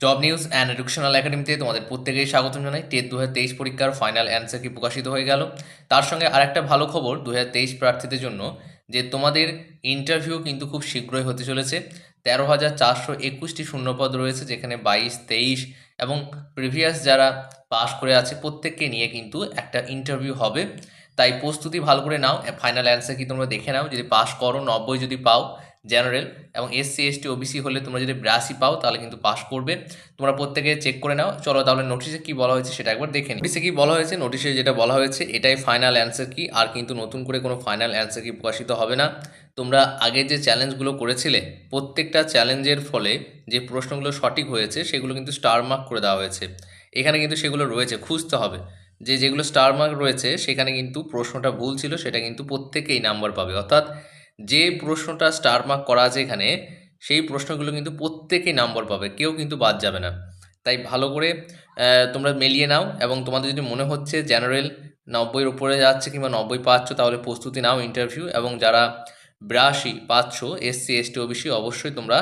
Job news and educational একাডেমিতে তোমাদের প্রত্যেকেই স্বাগতম জানাই। টেট দু তেইশ পরীক্ষার ফাইনাল অ্যান্সার কি প্রকাশিত হয়ে গেল? তার সঙ্গে আরেকটা ভালো খবর দু তেইশ প্রার্থীদের জন্য, যে তোমাদের ইন্টারভিউ কিন্তু খুব শীঘ্রই হতে চলেছে। তেরো হাজার চারশো একুশটি শূন্যপদ রয়েছে, যেখানে বাইশ, তেইশ এবং প্রিভিয়াস যারা পাশ করে আছে, প্রত্যেককে নিয়ে কিন্তু একটা ইন্টারভিউ হবে। তাই প্রস্তুতি ভালো করে নাও। ফাইনাল অ্যান্সার কি তোমরা দেখে নাও। যদি পাশ করো, নব্বই যদি পাও জেনারেল এবং এসসি এসটি ওবিসি হলে তোমরা যদি বিরাশি পাও, তাহলে কিন্তু পাস করবে। তোমরা প্রত্যেকে চেক করে নাও। চলো তাহলে নোটিশে কি বলা হয়েছে সেটা একবার দেখে নোটিশে কি বলা হয়েছে? নোটিশে যেটা বলা হয়েছে, এটাই ফাইনাল অ্যান্সার কি? আর কিন্তু নতুন করে কোনো ফাইনাল অ্যান্সার কি প্রকাশিত হবে না। তোমরা আগে যে চ্যালেঞ্জগুলো করেছিলে, প্রত্যেকটা চ্যালেঞ্জের ফলে যে প্রশ্নগুলো সঠিক হয়েছে, সেগুলো কিন্তু স্টার মার্ক করে দেওয়া হয়েছে। এখানে কিন্তু সেগুলো রয়েছে, খুঁজতে হবে। যে যেগুলো স্টার মার্ক রয়েছে, সেখানে কিন্তু প্রশ্নটা ভুল ছিল, সেটা কিন্তু প্রত্যেকেই নাম্বার পাবে। অর্থাৎ যে প্রশ্নটা স্টার মার্ক করা আছে এখানে, সেই প্রশ্নগুলো কিন্তু প্রত্যেকেই নাম্বার পাবে, কেউ কিন্তু বাদ যাবে না। তাই ভালো করে তোমরা মেলিয়ে নাও এবং তোমাদের যদি মনে হচ্ছে জেনারেল নব্বইয়ের উপরে যাচ্ছে কিংবা নব্বই পাচ্ছ, তাহলে প্রস্তুতি নাও ইন্টারভিউ এবং যারা বিরাশি পাচ্ছ এসসি এসটি ওবিসি অবশ্যই তোমরা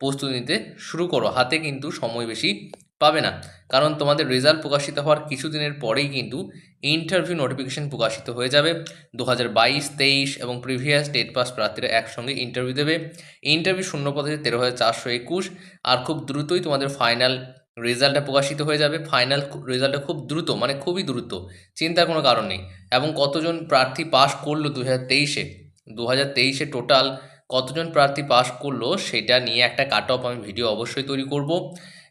প্রস্তুতি নিতে শুরু করো। হাতে কিন্তু সময় বেশি পাবে না। কারণ তোমাদের রেজাল্ট প্রকাশিত হওয়ার কিছুদিনের পরেই কিন্তু ইন্টারভিউ নোটিফিকেশন প্রকাশিত হয়ে যাবে। দু হাজার বাইশ, তেইশ এবং প্রিভিয়াস ডেট পাস প্রার্থীরা একসঙ্গে ইন্টারভিউ দেবে। ইন্টারভিউ শূন্য পদে তেরো হাজার চারশো একুশ। আর খুব দ্রুতই তোমাদের ফাইনাল রেজাল্টটা প্রকাশিত হয়ে যাবে। ফাইনাল রেজাল্টটা খুব দ্রুত মানে খুবই দ্রুত, চিন্তার কোনো কারণ নেই। এবং কতজন প্রার্থী পাশ করল দু হাজার তেইশে? দু হাজার তেইশে টোটাল কতজন প্রার্থী পাশ করল সেটা নিয়ে একটা কাট আমি ভিডিও অবশ্যই তৈরি করব।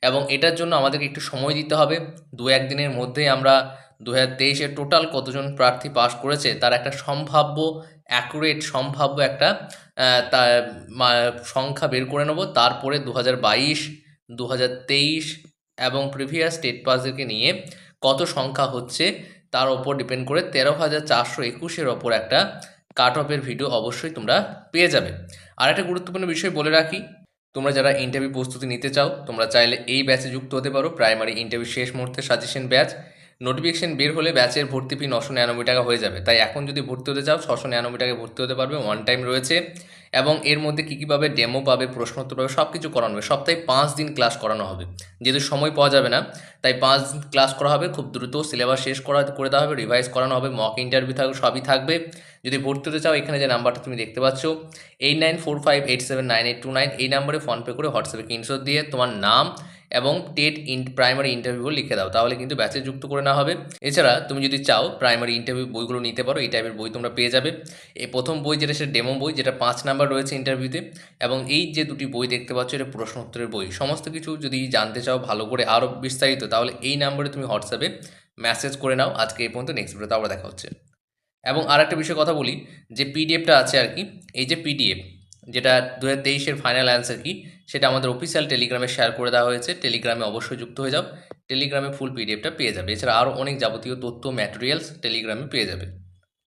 এবং এটার জন্য আমাদেরকে একটু সময় দিতে হবে। দু একদিনের মধ্যেই আমরা দু হাজার তেইশে টোটাল কতজন প্রার্থী পাশ করেছে তার একটা সম্ভাব্য অ্যাকুরেট সম্ভাব্য একটা আহ, তা মা- সংখ্যা বের করে নেব। তারপরে দু হাজার বাইশ দু হাজার তেইশ এবং প্রিভিয়াস স্টেট পাসদেরকে নিয়ে কত সংখ্যা হচ্ছে তার ওপর ডিপেন্ড করে তেরো হাজার চারশো একুশের ওপর একটা কাট অফের ভিডিও অবশ্যই তোমরা পেয়ে যাবে। আর একটা গুরুত্বপূর্ণ বিষয় বলে রাখি, তোমরা যারা ইন্টারভিউ প্রস্তুতি নিতে চাও, তোমরা চাইলে এই ব্যাচে যুক্ত হতে পারো। প্রাইমারি ইন্টারভিউ শেষ মুহূর্তে সাজেশন ব্যাচ নোটিফিকেশন বের হলে ব্যাচের ভর্তি ফি নশো নিরানব্বই টাকা হয়ে যাবে। তাই এখন যদি ভর্তি হতে চাও, ছশো নিরানব্বই টাকায় ভর্তি হতে পারবে ওয়ান টাইম রয়েছে। এবং এর মধ্যে কী কী পাবে ডেমো পাবে, প্রশ্নোত্তর পাবে সব কিছু করানো হবে। সপ্তাহে পাঁচ দিন ক্লাস করানো হবে। যেহেতু সময় পাওয়া যাবে না, তাই পাঁচ দিন ক্লাস করা হবে। খুব দ্রুত সিলেবাস শেষ করা, করে দেওয়া হবে রিভাইজ করানো হবে মক ইন্টারভিউ থাকবে সবই থাকবে। যদি ভর্তি হতে চাও, এখানে যে নাম্বারটা তুমি দেখতে পাচ্ছ eight nine four five eight seven nine eight two nine এই নাম্বারে ফোনপে করে হোয়াটসঅ্যাপে স্ক্রিনশট দিয়ে তোমার নাম এবং টেট ইন প্রাইমারি ইন্টারভিউ লিখে দাও। তাহলে কিন্তু ব্যাচে যুক্ত করে নেওয়া হবে। এছাড়া তুমি যদি চাও প্রাইমারি ইন্টারভিউ বইগুলো নিতে পারো, এই টাইপের বই তোমরা পেয়ে যাবে। এই প্রথম বই যেটা, সেটা ডেমো বই, যেটা পাঁচ নাম্বার রয়েছে ইন্টারভিউতে এবং এই যে দুটি বই দেখতে পাচ্ছ, এটা প্রশ্ন উত্তরের বই। সমস্ত কিছু যদি জানতে চাও, ভালো করে আরও বিস্তারিত, তাহলে এই নাম্বারে তুমি হোয়াটসঅ্যাপে মেসেজ করে নাও। আজকে এই পর্যন্ত নেক্সট ভিডিওতে আবার দেখা হচ্ছে। এবং আর একটা বিষয়ে কথা বলি, যে পিডিএফটা আছে আর কি, এই যে পিডিএফ যেটা দু হাজার তেইশের ফাইনাল অ্যান্সার কি, সেটা আমাদের অফিসিয়াল টেলিগ্রামে শেয়ার করে দেওয়া হয়েছে। টেলিগ্রামে অবশ্যই যুক্ত হয়ে যাও। টেলিগ্রামে ফুল পিডিএফটা পেয়ে যাবে। এছাড়া আরও অনেক যাবতীয় তথ্য ম্যাটেরিয়ালস টেলিগ্রামে পেয়ে যাবে।